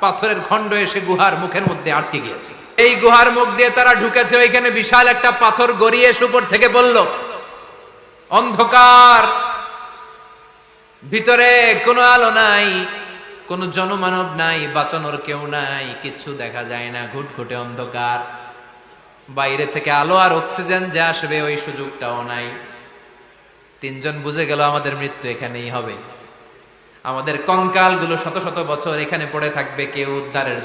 পাথরের খণ্ড এসে গুহার মুখের মধ্যে আটকে গিয়েছে। এই গুহার মুখ দিয়ে তারা ঢুকেছে, ওইখানে বিশাল একটা পাথর গড়িয়ে এসে উপর থেকে বলল, অন্ধকার, ভিতরে কোনো আলো নাই, কোনো জনমানব নাই, বাঁচানোর কেউ নাই কিচ্ছু দেখা যায় না, ঘুটঘুটে অন্ধকার। বাইরে থেকে আলো আর অক্সিজেন যে আসবে, ওই সুযোগটাও নাই। তিনজন বুঝে গেল আমাদের মৃত্যু এখানেই হবে। আমাদের কঙ্কালগুলো শত শত বছর এখানে পড়ে থাকবে কেউ উদ্ধারের